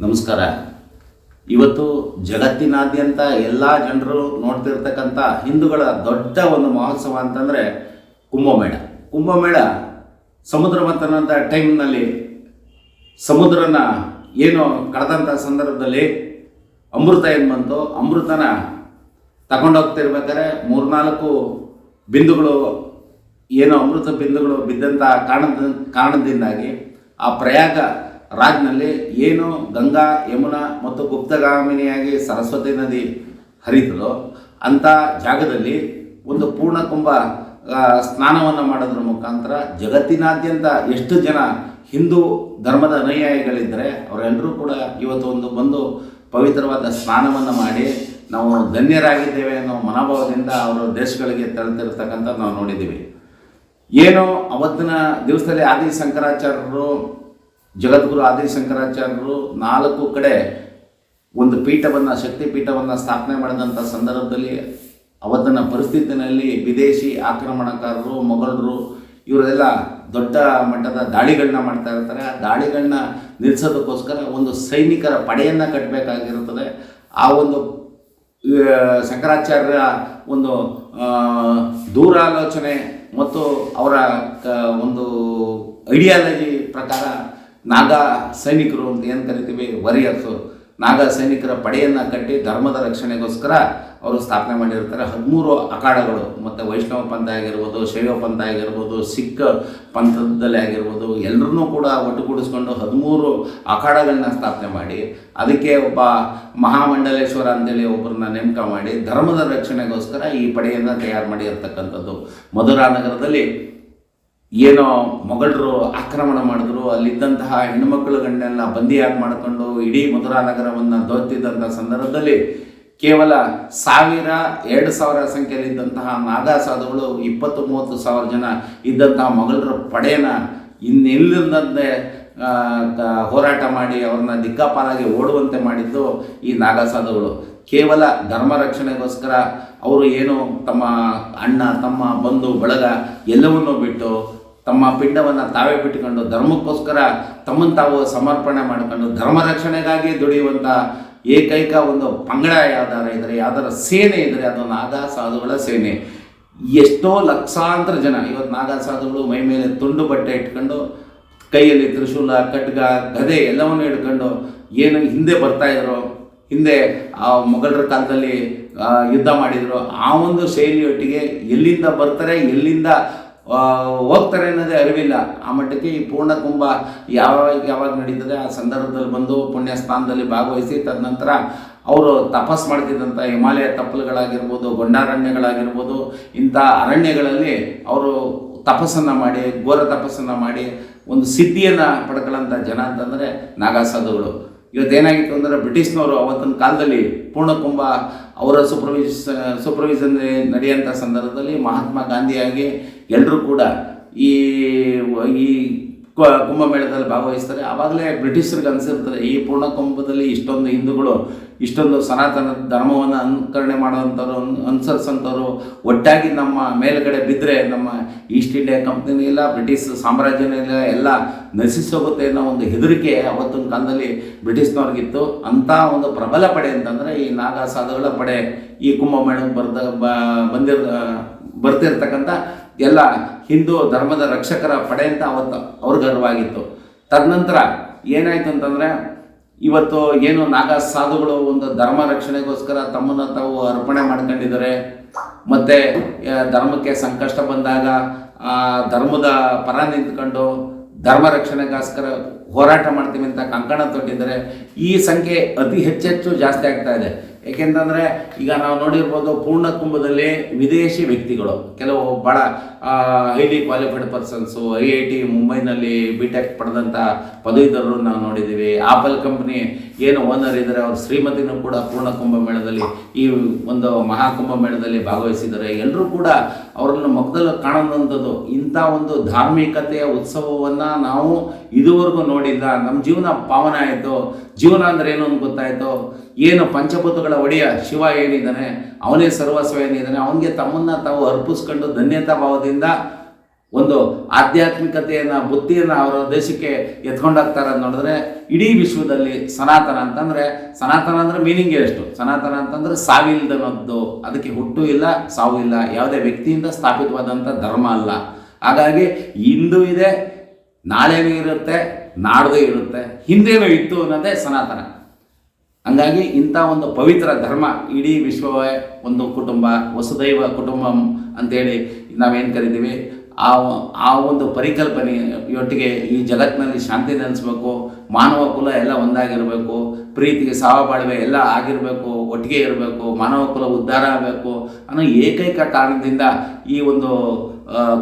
ನಮಸ್ಕಾರ. ಇವತ್ತು ಜಗತ್ತಿನಾದ್ಯಂತ ಎಲ್ಲ ಜನರು ನೋಡ್ತಿರ್ತಕ್ಕಂಥ ಹಿಂದೂಗಳ ದೊಡ್ಡ ಒಂದು ಮಹೋತ್ಸವ ಅಂತಂದರೆ ಕುಂಭಮೇಳ. ಕುಂಭಮೇಳ ಸಮುದ್ರ ಮಂಥನದ ಟೈಮ್ನಲ್ಲಿ ಸಮುದ್ರನ ಏನು ಕಳೆದಂಥ ಸಂದರ್ಭದಲ್ಲಿ ಅಮೃತ ಏನು ಬಂತು? ಅಮೃತನ ತಗೊಂಡೋಗ್ತಿರ್ಬೇಕಾದ್ರೆ ಮೂರ್ನಾಲ್ಕು ಬಿಂದುಗಳು ಏನು ಅಮೃತ ಬಿಂದುಗಳು ಬಿದ್ದಂಥ ಕಾರಣದ ಕಾರಣದಿಂದಾಗಿ ಆ ಪ್ರಯಾಗ ರಾಜ್ನಲ್ಲಿ ಏನು ಗಂಗಾ, ಯಮುನಾ ಮತ್ತು ಗುಪ್ತಗಾಮಿನಿಯಾಗಿ ಸರಸ್ವತಿ ನದಿ ಹರಿತದೋ ಅಂಥ ಜಾಗದಲ್ಲಿ ಒಂದು ಪೂರ್ಣ ಕುಂಭ ಸ್ನಾನವನ್ನು ಮಾಡೋದ್ರ ಮುಖಾಂತರ ಜಗತ್ತಿನಾದ್ಯಂತ ಎಷ್ಟು ಜನ ಹಿಂದೂ ಧರ್ಮದ ಅನುಯಾಯಿಗಳಿದ್ದರೆ ಅವರೆಲ್ಲರೂ ಕೂಡ ಇವತ್ತು ಒಂದು ಬಂದು ಪವಿತ್ರವಾದ ಸ್ನಾನವನ್ನು ಮಾಡಿ ನಾವು ಧನ್ಯರಾಗಿದ್ದೇವೆ ಅನ್ನೋ ಮನೋಭಾವದಿಂದ ಅವರು ದೇಶಗಳಿಗೆ ತೆರಳ್ತಿರ್ತಕ್ಕಂಥ ನಾವು ನೋಡಿದ್ದೀವಿ. ಏನು ಅವತ್ತಿನ ದಿವಸದಲ್ಲಿ ಆದಿ ಶಂಕರಾಚಾರ್ಯರು ಜಗದ್ಗುರು ಆದಿ ಶಂಕರಾಚಾರ್ಯರು ನಾಲ್ಕು ಕಡೆ ಒಂದು ಪೀಠವನ್ನು, ಶಕ್ತಿ ಪೀಠವನ್ನು ಸ್ಥಾಪನೆ ಮಾಡಿದಂಥ ಸಂದರ್ಭದಲ್ಲಿ, ಅವತ್ತಿನ ಪರಿಸ್ಥಿತಿನಲ್ಲಿ ವಿದೇಶಿ ಆಕ್ರಮಣಕಾರರು, ಮೊಘಲರು ಇವರೆಲ್ಲ ದೊಡ್ಡ ಮಟ್ಟದ ದಾಳಿಗಳನ್ನ ಮಾಡ್ತಾ ಇರ್ತಾರೆ. ಆ ದಾಳಿಗಳನ್ನ ನಿಲ್ಲಿಸೋದಕ್ಕೋಸ್ಕರ ಒಂದು ಸೈನಿಕರ ಪಡೆಯನ್ನು ಕಟ್ಟಬೇಕಾಗಿರುತ್ತದೆ ಆ ಒಂದು ಶಂಕರಾಚಾರ್ಯರ ಒಂದು ದೂರಾಲೋಚನೆ ಮತ್ತು ಅವರ ಒಂದು ಐಡಿಯಾಲಜಿ ಪ್ರಕಾರ ನಾಗಾ ಸೈನಿಕರು ಅಂತ ಏನು ಕರಿತೀವಿ? ವರಿಯರ್ಸು. ನಾಗಾ ಸೈನಿಕರ ಪಡೆಯನ್ನು ಕಟ್ಟಿ ಧರ್ಮದ ರಕ್ಷಣೆಗೋಸ್ಕರ ಅವರು ಸ್ಥಾಪನೆ ಮಾಡಿರ್ತಾರೆ. ಹದಿಮೂರು ಅಖಾಡಗಳು. ಮತ್ತು ವೈಷ್ಣವ ಪಂಥ ಆಗಿರ್ಬೋದು, ಶೈವ ಪಂಥ ಆಗಿರ್ಬೋದು, ಸಿಖ್ ಪಂಥದಲ್ಲಿ ಆಗಿರ್ಬೋದು ಎಲ್ಲರನ್ನೂ ಕೂಡ ಒಟ್ಟುಗೂಡಿಸ್ಕೊಂಡು ಹದಿಮೂರು ಅಖಾಡಗಳನ್ನ ಸ್ಥಾಪನೆ ಮಾಡಿ, ಅದಕ್ಕೆ ಒಬ್ಬ ಮಹಾಮಂಡಲೇಶ್ವರ ಅಂತೇಳಿ ಒಬ್ಬರನ್ನ ನೇಮಕ ಮಾಡಿ, ಧರ್ಮದ ರಕ್ಷಣೆಗೋಸ್ಕರ ಈ ಪಡೆಯನ್ನು ತಯಾರು ಮಾಡಿರ್ತಕ್ಕಂಥದ್ದು. ಮಧುರಾ ನಗರದಲ್ಲಿ ಏನೋ ಮೊಘಲರು ಆಕ್ರಮಣ ಮಾಡಿದ್ರು, ಅಲ್ಲಿದ್ದಂತಹ ಹೆಣ್ಣುಮಕ್ಕಳುಗಳನ್ನೆಲ್ಲ ಬಂದಿಯಾಗಿ ಮಾಡಿಕೊಂಡು ಇಡೀ ಮಧುರಾ ನಗರವನ್ನು ದೋತ್ತಿದ್ದಂಥ ಸಂದರ್ಭದಲ್ಲಿ ಕೇವಲ ಸಾವಿರ ಎರಡು ಸಾವಿರ ಸಂಖ್ಯೆಯಲ್ಲಿದ್ದಂತಹ ನಾಗಾ ಸಾಧುಗಳು ಇಪ್ಪತ್ತು ಮೂವತ್ತು ಸಾವಿರ ಜನ ಇದ್ದಂತಹ ಮೊಘಲರ ಪಡೆಯನ್ನ ಇನ್ನೆಲ್ಲಿಂದಂತೆ ಹೋರಾಟ ಮಾಡಿ ಅವ್ರನ್ನ ದಿಕ್ಕಾಪಾಲಾಗಿ ಓಡುವಂತೆ ಮಾಡಿದ್ದು ಈ ನಾಗಾ ಸಾಧುಗಳು ಕೇವಲ ಧರ್ಮ ರಕ್ಷಣೆಗೋಸ್ಕರ ಅವರು ಏನು ತಮ್ಮ ಅಣ್ಣ, ತಮ್ಮ ಬಂಧು, ಬಳಗ ಎಲ್ಲವನ್ನೂ ಬಿಟ್ಟು ತಮ್ಮ ಪಿಂಡವನ್ನು ತಾವೇ ಬಿಟ್ಟುಕೊಂಡು ಧರ್ಮಕ್ಕೋಸ್ಕರ ತಮ್ಮನ್ನು ತಾವು ಸಮರ್ಪಣೆ ಮಾಡಿಕೊಂಡು ಧರ್ಮ ರಕ್ಷಣೆಗಾಗಿ ದುಡಿಯುವಂಥ ಏಕೈಕ ಒಂದು ಪಂಗಡ ಯಾವ್ದಾರ ಇದ್ದರೆ ಯಾವ್ದಾರ ಸೇನೆ ಇದ್ದರೆ ಅದು ನಾಗಾ ಸಾಧುಗಳ ಸೇನೆ. ಎಷ್ಟೋ ಲಕ್ಷಾಂತರ ಜನ, ಇವತ್ತು ನಾಗಾ ಸಾಧುಗಳು ಮೈ ಮೇಲೆ ತುಂಡು ಬಟ್ಟೆ ಇಟ್ಕೊಂಡು, ಕೈಯಲ್ಲಿ ತ್ರಿಶೂಲ, ಖಡ್ಗ, ಗದೆ ಎಲ್ಲವನ್ನು ಹಿಡ್ಕೊಂಡು ಏನು ಹಿಂದೆ ಬರ್ತಾ ಇದ್ರು, ಹಿಂದೆ ಆ ಮೊಘಲರ ಕಾಲದಲ್ಲಿ ಯುದ್ಧ ಮಾಡಿದರು, ಆ ಒಂದು ಶೈಲಿಯೊಟ್ಟಿಗೆ ಎಲ್ಲಿಂದ ಬರ್ತಾರೆ, ಎಲ್ಲಿಂದ ಹೋಗ್ತಾರೆ ಅನ್ನೋದೇ ಅರಿವಿಲ್ಲ. ಆ ಮಟ್ಟಕ್ಕೆ ಈ ಪೂರ್ಣ ಕುಂಭ ಯಾವಾಗ ಯಾವಾಗ ನಡೀತದೆ ಆ ಸಂದರ್ಭದಲ್ಲಿ ಬಂದು ಪುಣ್ಯ ಸ್ಥಾನದಲ್ಲಿ ಭಾಗವಹಿಸಿ, ತದನಂತರ ಅವರು ತಪಸ್ ಮಾಡ್ತಿದ್ದಂಥ ಹಿಮಾಲಯ ತಪ್ಪಲುಗಳಾಗಿರ್ಬೋದು ಗೊಂಡಾರಣ್ಯಗಳಾಗಿರ್ಬೋದು ಇಂಥ ಅರಣ್ಯಗಳಲ್ಲಿ ಅವರು ತಪಸ್ಸನ್ನು ಮಾಡಿ, ಘೋರ ತಪಸ್ಸನ್ನು ಮಾಡಿ, ಒಂದು ಸಿದ್ಧಿಯನ್ನು ಪಡ್ಕೊಳ್ಳೋಂಥ ಜನ ಅಂತಂದರೆ ನಾಗಾಸಾಧುಗಳು. ಇವತ್ತೇನಾಗಿತ್ತು ಅಂದರೆ ಬ್ರಿಟಿಷ್ನವರು ಅವತ್ತಿನ ಕಾಲದಲ್ಲಿ ಪೂರ್ಣಕುಂಭ ಅವರ ಸೂಪರ್ವಿಸ್ ಸೂಪರ್ವಿಷನ್ ನಡೆಯುವಂಥ ಸಂದರ್ಭದಲ್ಲಿ ಮಹಾತ್ಮ ಗಾಂಧಿಯಾಗಿ ಎಲ್ಲರೂ ಕೂಡ ಈ ಈ ಕುಂಭಮೇಳದಲ್ಲಿ ಭಾಗವಹಿಸ್ತಾರೆ. ಆವಾಗಲೇ ಬ್ರಿಟಿಷರಿಗೆ ಅನಿಸಿರ್ತಾರೆ ಈ ಪೂರ್ಣ ಕುಂಭದಲ್ಲಿ ಇಷ್ಟೊಂದು ಹಿಂದೂಗಳು ಇಷ್ಟೊಂದು ಸನಾತನ ಧರ್ಮವನ್ನು ಅನುಕರಣೆ ಮಾಡುವಂಥವ್ರು, ಅನ್- ಅನುಸರಿಸೋಂಥವ್ರು ಒಟ್ಟಾಗಿ ನಮ್ಮ ಮೇಲುಗಡೆ ಬಿದ್ದರೆ ನಮ್ಮ ಈಸ್ಟ್ ಇಂಡಿಯಾ ಕಂಪ್ನಿನೂ ಇಲ್ಲ, ಬ್ರಿಟಿಷ್ ಸಾಮ್ರಾಜ್ಯನೂ ಇಲ್ಲ, ಎಲ್ಲ ನಶಿಸೋಗುತ್ತೆ ಅನ್ನೋ ಒಂದು ಹೆದರಿಕೆ ಅವತ್ತಿನ ಕಾಲದಲ್ಲಿ ಬ್ರಿಟಿಷ್ನವ್ರಿಗಿತ್ತು. ಅಂಥ ಒಂದು ಪ್ರಬಲ ಪಡೆ ಅಂತಂದರೆ ಈ ನಾಗಾ ಸಾಧುಗಳ ಪಡೆ, ಈ ಕುಂಭಮೇಳಕ್ಕೆ ಬರ್ದ ಬಂದಿರ್, ಬರ್ತಿರ್ತಕ್ಕಂಥ ಎಲ್ಲ ಹಿಂದೂ ಧರ್ಮದ ರಕ್ಷಕರ ಪಡೆ ಅಂತ ಅವತ್ತು ಅವ್ರ ಗರ್ವಾಗಿತ್ತು ತದನಂತರ ಏನಾಯಿತು ಅಂತಂದರೆ ಇವತ್ತು ಏನು ನಾಗಾ ಸಾಧುಗಳು ಒಂದು ಧರ್ಮ ರಕ್ಷಣೆಗೋಸ್ಕರ ತಮ್ಮನ್ನು ತಾವು ಅರ್ಪಣೆ ಮಾಡ್ಕೊಂಡಿದ್ದಾರೆ. ಮತ್ತೆ ಧರ್ಮಕ್ಕೆ ಸಂಕಷ್ಟ ಬಂದಾಗ, ಆ, ಧರ್ಮದ ಪರ ನಿಂತ್ಕೊಂಡು ಧರ್ಮ ರಕ್ಷಣೆಗೋಸ್ಕರ ಹೋರಾಟ ಮಾಡ್ತೀವಿ ಅಂತ ಕಂಕಣ ತೊಟ್ಟಿದ್ದಾರೆ. ಈ ಸಂಖ್ಯೆ ಅತಿ ಹೆಚ್ಚೆಚ್ಚು ಜಾಸ್ತಿ ಆಗ್ತಾ ಇದೆ. ಏಕೆಂತಂದರೆ, ಈಗ ನಾವು ನೋಡಿರ್ಬೋದು ಪೂರ್ಣ ಕುಂಭದಲ್ಲಿ ವಿದೇಶಿ ವ್ಯಕ್ತಿಗಳು, ಕೆಲವು ಭಾಳ highly qualified persons I I T, ಮುಂಬೈನಲ್ಲಿ ಬಿ ಟೆಕ್ ಪಡೆದಂಥ ಪದವೀಧರರು ನಾವು ನೋಡಿದ್ದೀವಿ. ಆಪಲ್ ಕಂಪ್ನಿ ಏನು ಓನರ್ ಇದ್ದಾರೆ, ಅವ್ರ ಶ್ರೀಮತಿನೂ ಕೂಡ ಪೂರ್ಣ ಕುಂಭಮೇಳದಲ್ಲಿ, ಈ ಒಂದು ಮಹಾಕುಂಭ ಮೇಳದಲ್ಲಿ ಭಾಗವಹಿಸಿದ್ದಾರೆ. ಎಲ್ಲರೂ ಕೂಡ ಅವರನ್ನು ಮೊದಲು ಕಾಣುವಂಥದ್ದು, ಇಂಥ ಒಂದು ಧಾರ್ಮಿಕತೆಯ ಉತ್ಸವವನ್ನು ನಾವು ಇದುವರೆಗೂ ನೋಡಿಲ್ಲ. ನಮ್ಮ ಜೀವನ ಪಾವನ ಆಯಿತು. ಜೀವನ ಅಂದ್ರೆ ಏನು ಅಂತ ಗೊತ್ತಾಯಿತು? ಏನು ಪಂಚಭೂತಗಳ ಒಡೆಯ ಶಿವ ಏನಿದ್ದಾನೆ, ಅವನೇ ಸರ್ವಸ್ವ ಏನಿದ್ದಾನೆ, ಅವನಿಗೆ ತಮ್ಮನ್ನ ತಾವು ಅರ್ಪಿಸ್ಕೊಂಡು ಧನ್ಯತಾ ಭಾವದಿಂದ ಒಂದು ಆಧ್ಯಾತ್ಮಿಕತೆಯನ್ನು, ಬುದ್ಧಿಯನ್ನು ಅವರ ದೇಶಕ್ಕೆ ಎತ್ಕೊಂಡೋಗ್ತಾರೆ ಅಂತ ನೋಡಿದ್ರೆ, ಇಡೀ ವಿಶ್ವದಲ್ಲಿ ಸನಾತನ ಅಂತಂದರೆ, ಸನಾತನ ಅಂದ್ರೆ ಮೀನಿಂಗ್ ಎಷ್ಟು ಸನಾತನ ಅಂತಂದರೆ ಸಾವಿಲ್ದನದ್ದು ಅದಕ್ಕೆ ಹುಟ್ಟು ಇಲ್ಲ, ಸಾವು ಇಲ್ಲ. ಯಾವುದೇ ವ್ಯಕ್ತಿಯಿಂದ ಸ್ಥಾಪಿತವಾದಂಥ ಧರ್ಮ ಅಲ್ಲ. ಹಾಗಾಗಿ ಇಂದು ಇದೆ, ನಾಳೆನೂ ಇರುತ್ತೆ ನಾಡ್ದು ಇರುತ್ತೆ, ಹಿಂದೇನೂ ಇತ್ತು ಅನ್ನೋದೇ ಸನಾತನ. ಹಂಗಾಗಿ ಇಂಥ ಒಂದು ಪವಿತ್ರ ಧರ್ಮ ಇಡೀ ವಿಶ್ವವೇ ಒಂದು ಕುಟುಂಬ, ವಸುದೈವ ಕುಟುಂಬಂ ಅಂತೇಳಿ ನಾವೇನು ಕರಿತೀವಿ? ಆ ಆ ಒಂದು ಪರಿಕಲ್ಪನೆಯೊಟ್ಟಿಗೆ ಈ ಜಗತ್ತಿನಲ್ಲಿ ಶಾಂತಿ ನೆಲೆಸಬೇಕು, ಮಾನವ ಕುಲ ಎಲ್ಲ ಒಂದಾಗಿರಬೇಕು, ಪ್ರೀತಿಗೆ ಬಾಳ್ವೆ ಎಲ್ಲ ಆಗಿರಬೇಕು, ಒಟ್ಟಿಗೆ ಇರಬೇಕು, ಮಾನವ ಕುಲ ಉದ್ಧಾರ ಆಗಬೇಕು ಅನ್ನೋ ಏಕೈಕ ಕಾರಣದಿಂದ ಈ ಒಂದು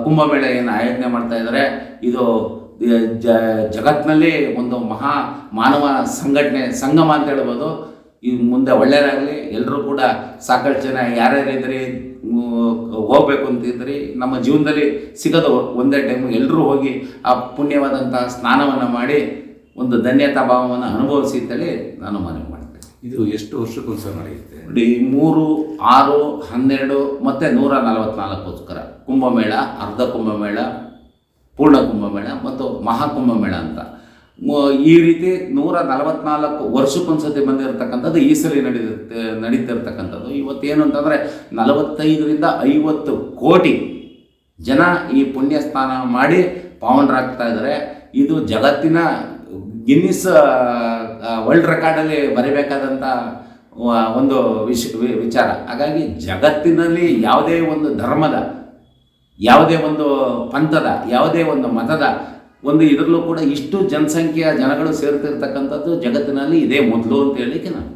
ಕುಂಭಮೇಳ ಏನು ಆಯೋಜನೆ ಮಾಡ್ತಾ ಇದ್ದಾರೆ. ಇದು ಜ ಜಗತ್ತಿನಲ್ಲಿ ಒಂದು ಮಹಾ ಮಾನವ ಸಂಘಟನೆ ಸಂಗಮ ಅಂತ ಹೇಳ್ಬೋದು. ಈ ಮುಂದೆ ಒಳ್ಳೆಯದಾಗಲಿ ಎಲ್ಲರೂ ಕೂಡ ಸಾಕಷ್ಟು ಜನ ಯಾರ್ಯಾರಿದ್ರಿ ಹೋಗ್ಬೇಕು ಅಂತಿದ್ರಿ ನಮ್ಮ ಜೀವನದಲ್ಲಿ ಸಿಗೋದು ಒಂದೇ ಟೈಮು ಎಲ್ಲರೂ ಹೋಗಿ ಆ ಪುಣ್ಯವಾದಂಥ ಸ್ನಾನವನ್ನು ಮಾಡಿ ಒಂದು ಧನ್ಯತಾ ಭಾವವನ್ನು ಅನುಭವಿಸಿ ಅಂತೇಳಿ ನಾನು ಮನವಿ ಮಾಡ್ತೇನೆ. ಇದು ಎಷ್ಟು ವರ್ಷಕ್ಕೊಂದ್ಸಲ ನಡೆಯುತ್ತೆ? ನೋಡಿ ಮೂರು ಆರು ಹನ್ನೆರಡು ಮತ್ತು ನೂರ ನಲವತ್ನಾಲ್ಕೋಸ್ಕರ ಕುಂಭಮೇಳ ಅರ್ಧ ಕುಂಭಮೇಳ ಪೂರ್ಣ ಕುಂಭಮೇಳ ಮತ್ತು ಮಹಾಕುಂಭಮೇಳ ಅಂತ. ಈ ರೀತಿ ನೂರ ನಲವತ್ನಾಲ್ಕು ವರ್ಷಕ್ಕೊಂದ್ಸತಿ ಬಂದಿರತಕ್ಕಂಥದ್ದು ಈ ಸಲ ನಡೀತಿರುತ್ತೆ, ನಡೀತಿರ್ತಕ್ಕಂಥದ್ದು. ಇವತ್ತೇನು ಅಂತಂದರೆ ನಲವತ್ತೈದರಿಂದ ಐವತ್ತು ಕೋಟಿ ಜನ ಈ ಪುಣ್ಯ ಸ್ನಾನ ಮಾಡಿ ಪಾವನರಾಗ್ತಾ ಇದ್ದಾರೆ. ಇದು ಜಗತ್ತಿನ ಗಿನ್ನಿಸ್ ವರ್ಲ್ಡ್ ರೆಕಾರ್ಡಲ್ಲಿ ಬರೀಬೇಕಾದಂಥ ಒಂದು ವಿಷ ವಿ- ವಿಚಾರ. ಹಾಗಾಗಿ ಜಗತ್ತಿನಲ್ಲಿ ಯಾವುದೇ ಒಂದು ಧರ್ಮದ ಯಾವುದೇ ಒಂದು ಪಂಥದ, ಯಾವುದೇ ಒಂದು ಮತದ, ಒಂದು ಇದರಲ್ಲೂ ಕೂಡ ಇಷ್ಟು ಜನಸಂಖ್ಯೆಯ ಜನಗಳು ಸೇರ್ತಿರ್ತಕ್ಕಂಥದ್ದು ಜಗತ್ತಿನಲ್ಲಿ ಇದೇ ಮೊದಲು ಅಂತ ಹೇಳಲಿಕ್ಕೆ ನಾನು.